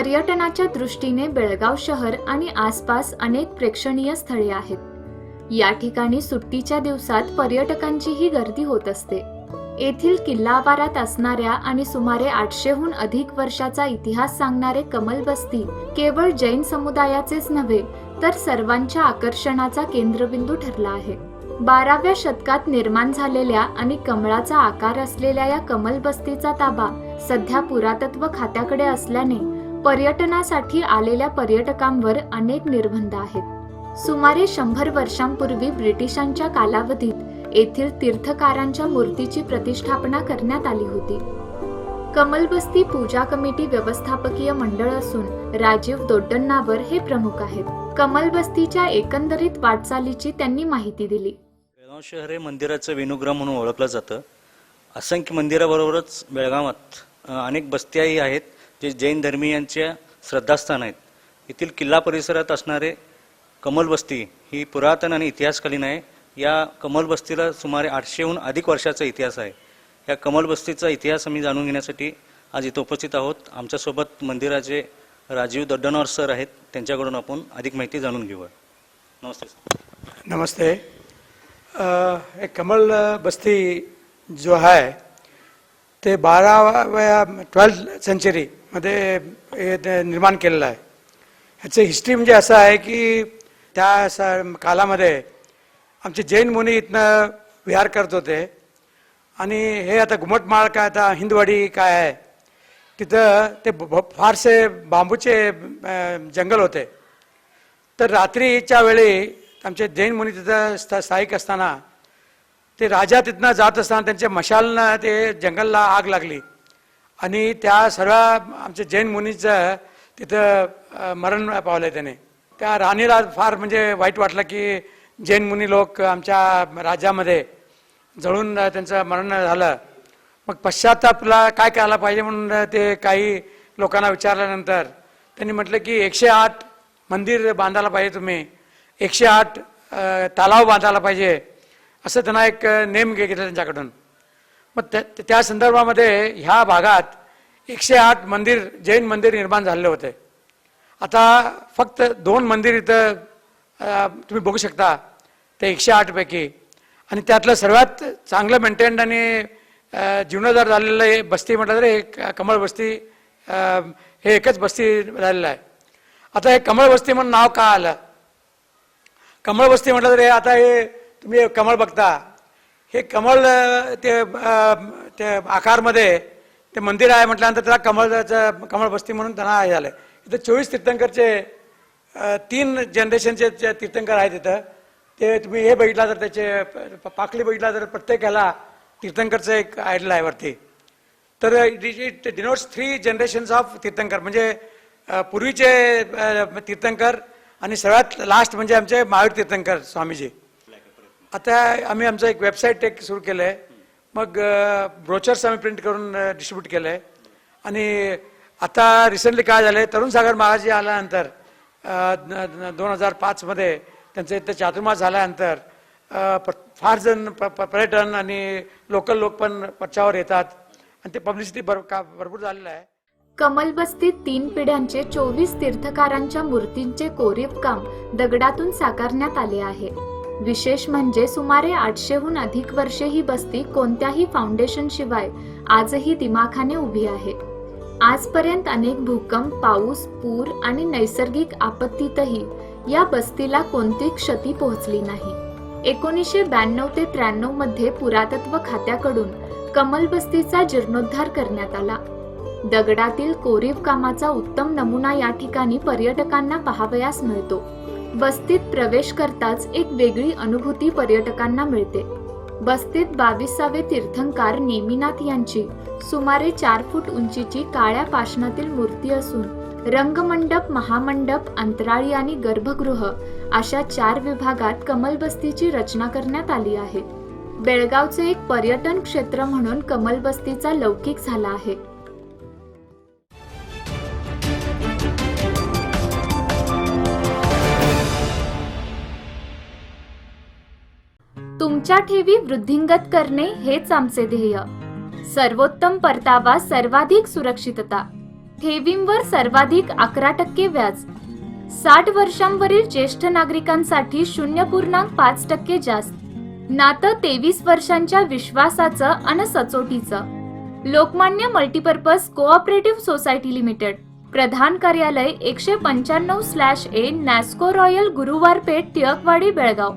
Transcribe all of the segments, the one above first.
पर्यटनाच्या दृष्टीने बेळगाव शहर आणि आसपास अनेक प्रेक्षणीय स्थळे आहेत. या ठिकाणी सुट्टीच्या दिवसात पर्यटकांचीही गर्दी होत असते. येथील किल्ला आवारात असणाऱ्या आणि सुमारे आठशेहून अधिक वर्षाचा इतिहास सांगणारे कमल बस्ती केवळ जैन समुदायाचेच नव्हे तर सर्वांच्या आकर्षणाचा केंद्रबिंदू ठरला आहे. बाराव्या शतकात निर्माण झालेल्या आणि कमळाचा आकार असलेल्या या कमल बस्तीचा ताबा सध्या पुरातत्व खात्याकडे असल्याने पर्यटनासाठी आलेल्या पर्यटकांवर अनेक निर्बंध आहेत. सुमारे शंभर वर्षांपूर्वी ब्रिटिशांच्या कालावधीत येथील तीर्थकारांच्या मूर्तीची प्रतिष्ठापना करण्यात आली होती. कमलबस्ती पूजा कमिटी व्यवस्थापकीय मंडळ असून राजीव दोड्डन्नावर हे प्रमुख आहेत. कमलबस्तीच्या एकंदरीत वाटचालीची त्यांनी माहिती दिली. बेळगाव शहर हे मंदिराचं वेणुग्राम म्हणून ओळखलं जातं. असंख्य मंदिराबरोबरच बेळगावात अनेक बस्त्याही आहेत. जे जैन धर्मीयांच्या श्रद्धास्थान आहेत येथील किल्ला परिसरात असणारे कमलबस्ती ही पुरातन आणि इतिहासकालीन आहे. या कमलबस्तीला सुमारे आठशेहून अधिक वर्षाचा इतिहास आहे. या कमलबस्तीचा इतिहास आम्ही जाणून घेण्यासाठी आज इथं उपस्थित आहोत. आमच्यासोबत मंदिराचे राजीव दड्डनवर सर आहेत. त्यांच्याकडून आपण अधिक माहिती जाणून घेऊया. नमस्ते सर. नमस्ते. हे कमल बस्ती जो आहे ते बाराव्या ट्वेल्थ सेंचुरी हे ते निर्माण केलेलं आहे. ह्याचं हिस्ट्री म्हणजे असं आहे की त्या स कालामध्ये आमचे जैन मुनी इथनं विहार करत होते. आणि हे आता घुमटमाळ काय आता हिंदवाडी काय आहे? तिथं ते फारसे बांबूचे जंगल होते. तर रात्रीच्या वेळी आमचे जैन मुनी तिथं स्था स्थायिक असताना ते राजा तिथनं जात असताना त्यांच्या मशालनं ते जंगलला आग लागली. आणि त्या सर्व आमच्या जैन मुनीचं तिथं मरण पावलं त्याने. त्या राणीला फार म्हणजे वाईट वाटलं की जैन मुनी लोक आमच्या राज्यामध्ये जळून त्यांचं मरण झालं. मग पश्चातापला काय करायला पाहिजे म्हणून ते काही लोकांना विचारल्यानंतर त्यांनी म्हटलं की एकशे आठ मंदिर बांधायला पाहिजे तुम्ही. एकशे आठ तलाव बांधायला पाहिजे. असं त्यांना एक नेम घे- घेतला त्यांच्याकडून. मग त्या त्या संदर्भामध्ये ह्या भागात एकशे आठ मंदिर जैन मंदिर निर्माण झालेले होते. आता फक्त दोन मंदिर इथं तुम्ही बघू शकता ते एकशे आठपैकी आणि त्यातलं सर्वात चांगलं मेंटेन्ड आणि जीर्णोद्धार झालेलं हे बस्ती म्हटलं तर हे क- कमळ बस्ती हे एकच बस्ती झालेलं आहे. आता हे कमळ बस्ती म्हणून नाव का आलं? कमळ बस्ती म्हटलं तर हे आता हे तुम्ही कमळ बघता. हे कमळ ते ते आकारमध्ये ते मंदिर आहे म्हटल्यानंतर त्याला कमळचं कमळ बस्ती म्हणून त्यांना हे झालं इथं चोवीस तीर्थंकरचे तीन जनरेशनचे जे तीर्थंकर आहेत इथं ते तुम्ही हे बघितला तर त्याचे पाखली बघितला तर प्रत्येक ह्याला तीर्थंकरचं एक आयडल आहे वरती. तर it denotes three generations of Tirthankar. म्हणजे पूर्वीचे तीर्थंकर आणि सगळ्यात लास्ट म्हणजे आमचे महावीर तीर्थंकर स्वामीजी. आता आम्ही आमचं एक वेबसाईट एक सुरू केलं आहे मग ब्रोचर्स आम्ही प्रिंट करून डिस्ट्रीब्यूट केलं आहे आणि आता रिसेंटली काय झालं आहे तरुण सागर महाराज आल्यानंतर दोन हजार पाचमध्ये त्यांचं इथं चातुर्मास झाल्यानंतर प- फार जण प- प- पर्यटन आणि लोकल लोक पण पक्षावर येतात. आणि ते पब्लिसिटी भर का भरपूर झालेलं आहे. कमलबस्तीत तीन पिढ्यांचे चोवीस तीर्थकारांच्या मूर्तींचे कोरीव काम दगडातून साकारण्यात आले आहे. विशेष म्हणजे सुमारे आठशेहून अधिक वर्षे ही बस्ती कोणत्याही फाउंडेशन शिवाय आजही दिमाखाने उभी आहे. आजपर्यंत अनेक भूकंप पाऊस पूर आणि नैसर्गिक आपत्तीतही या बस्तीला कोणती क्षती पोहोचली नाही. एकोणीसशे ब्याण्णव ते त्र्याण्णवमध्ये पुरातत्व खात्याकडून कमल बस्तीचा जीर्णोद्धार करण्यात आला. दगडातील कोरीव कामाचा उत्तम नमुना या ठिकाणी पर्यटकांना पाहावयास मिळतो. बस्तीत प्रवेश करताच एक वेगळी अनुभूती पर्यटकांना मिळते. बस्तीत बावीसावे तीर्थंकार नेमिनाथ यांची सुमारे चार फूट उंचीची काळ्या पाषाणातील मूर्ती असून रंगमंडप महामंडप अंतराळी आणि गर्भगृह अशा चार विभागात कमलबस्तीची रचना करण्यात आली आहे. बेळगावचे एक पर्यटन क्षेत्र म्हणून कमलबस्तीचा लौकिक झाला आहे. तुमच्या ठेवी वृद्धिंगत करणे हेच आमचे ध्येय. सर्वोत्तम परतावा सर्वाधिक सुरक्षितता. ठेवींवर सर्वाधिक अकरा टक्के व्याज. साठ वर्षांवरील ज्येष्ठ नागरिकांसाठी शून्य पूर्णांक पाच टक्के जास्त. नातं तेवीस वर्षांच्या विश्वासाचं अन सचोटीचं. Lokmanya multipurpose cooperative society limited. प्रधान कार्यालय एकशे पंच्याण्णव स्लॅश ए नॅस्को रॉयल गुरुवार पेठ टिळकवाडी बेळगाव.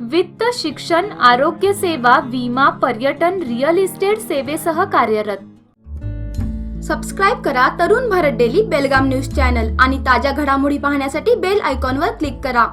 वित्त शिक्षण आरोग्य सेवा विमा पर्यटन रिअल इस्टेट सेवेसह कार्यरत. सबस्क्राईब करा Tarun Bharat daily Belgaum news channel आणि ताज्या घडामोडी पाहण्यासाठी बेल आयकॉनवर क्लिक करा.